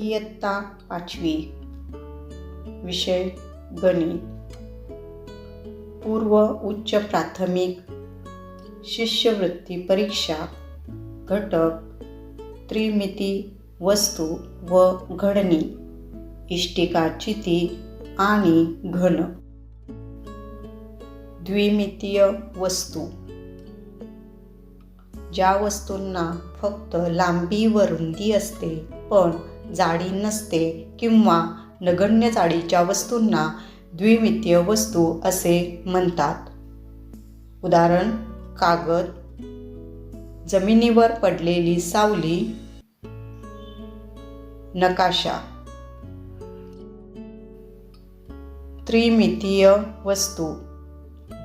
इयत्ता पाचवी. विषय गणित. पूर्व उच्च प्राथमिक शिष्यवृत्ती परीक्षा. घटक त्रिमिती वस्तू व घडणी. इष्टिका चिती आणि घन. द्विमितीय वस्तू. ज्या वस्तूंना फक्त लांबी व रुंदी असते पण जाडी नसते किंवा नगण्य जाडीच्या वस्तूंना द्विमितीय वस्तू असे म्हणतात. उदाहरण कागद. जमिनीवर पडलेली सावली. नकाशा. त्रिमितीय वस्तू.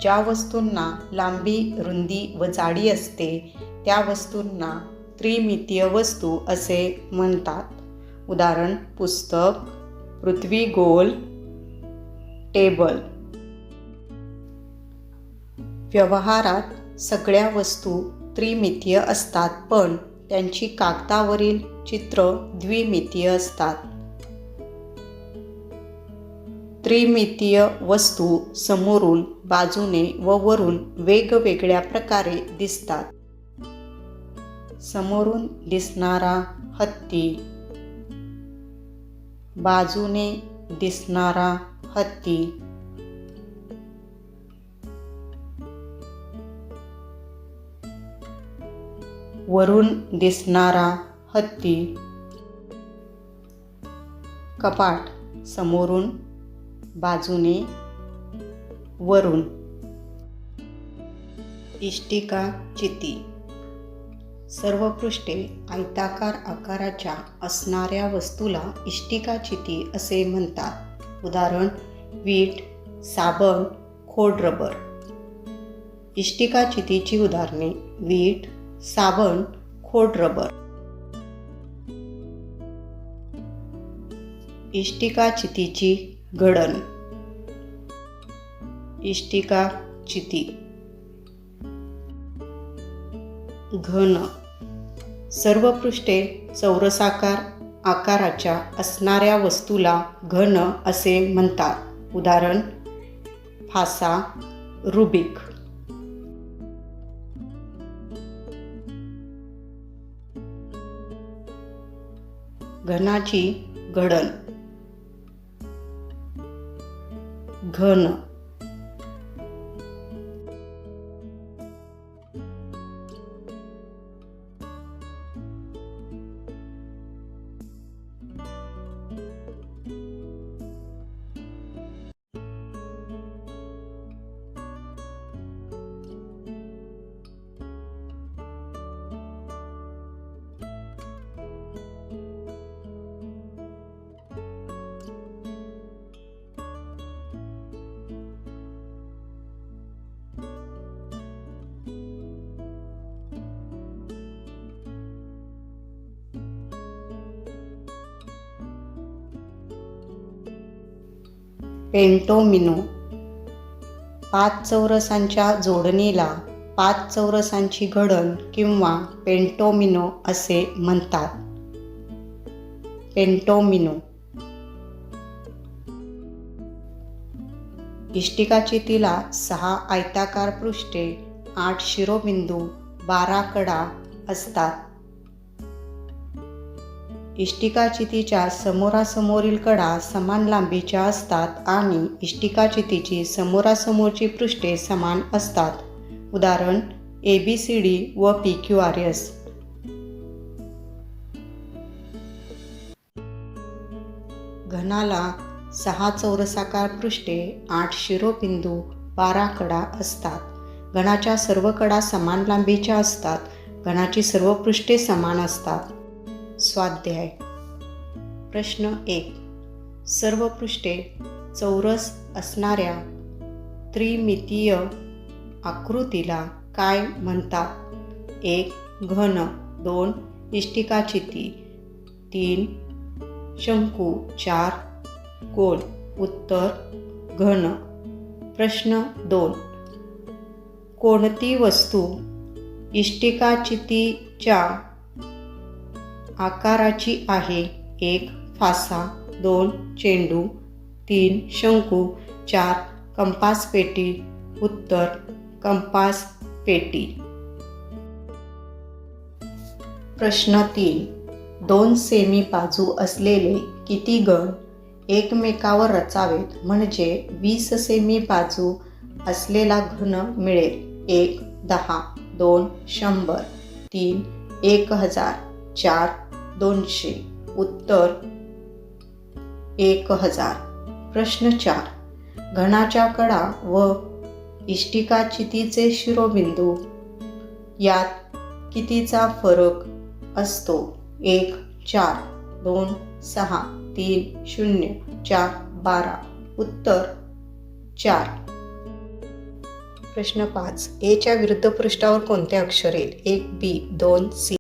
ज्या वस्तूंना लांबी रुंदी व जाडी असते त्या वस्तूंना त्रिमितीय वस्तू असे म्हणतात. उदाहरण पुस्तक पृथ्वी गोल टेबल. व्यवहारात सगळ्या वस्तू त्रिमितीय असतात पण त्यांची कागदावरील चित्र द्विमितीय असतात. त्रिमितीय वस्तू समोरून बाजूने व वरून वेगवेगळ्या प्रकारे दिसतात. समोरून दिसणारा हत्ती बाजूने दिसणारा हत्ती. वरून दिसणारा हत्ती. कपाट समोरून बाजूने वरून. इष्टिका चिती. सर्व पृष्ठे आयताकार आकाराच्या असणाऱ्या वस्तूला इष्टिका चिती असे म्हणतात. उदाहरण वीट साबण खोडरबर इष्टिका चितीची उदाहरणे वीट साबण खोडरबर इष्टिका चितीची घडण इष्टिका चिती. घन. सर्व पृष्ठे चौरसाकार आकाराच्या असणाऱ्या वस्तूला घन असे म्हणतात. उदाहरण फासा रुबिक. घनाची घडण. घन. पेंटोमिनो. पाच चौरसांच्या जोडणीला पाच चौरसांची घडण किंवा पेंटोमिनो असे म्हणतात. पेंटोमिनो. इष्टिकाचितीला सहा आयताकार पृष्ठे आठ शिरोबिंदू बारा कडा असतात. इष्टिकाचितीच्या समोरासमोरील कडा समान लांबीच्या असतात आणि इष्टिकाचितीची समोरासमोरची पृष्ठे समान असतात. उदाहरण ए बी सी डी व पी क्यू आर एस घनाला सहा चौरसाकार पृष्ठे आठ शिरोबिंदू बारा कडा असतात. घनाच्या सर्व कडा समान लांबीच्या असतात. घनाची सर्व पृष्ठे समान असतात. स्वाध्याय. प्रश्न एक. सर्व पृष्ठे चौरस असणाऱ्या त्रिमितीय आकृतीला काय म्हणतात? एक घन. दोन इष्टिकाचिती तीन शंकू. चार गोल. उत्तर घन. प्रश्न दोन. कोणती वस्तू इष्टिकाचितीच्या आकाराची आहे. एक फासा दोन चेंडू तीन शंकू चार कंपास पेटी उत्तर कंपास पेटी. प्रश्न तीन. दोन सेमी बाजू असलेले किती गण एकमेकावर रचावेत? म्हणजे वीस सेमी बाजू असलेला घन मिळेल. एक दहा दोन शंभर तीन एक हजार चार दोनशे. उत्तर. एक हजार. प्रश्न चार. घणाच्या कडा व इष्टिका चितीचे शिरोबिंदू? यात कितीचा फरक असतो? एक चार दोन सहा तीन शून्य चार बारा. उत्तर. चार. प्रश्न पाच. एच्या विरुद्ध पृष्ठावर कोणते अक्षर येईल? एक बी दोन सी.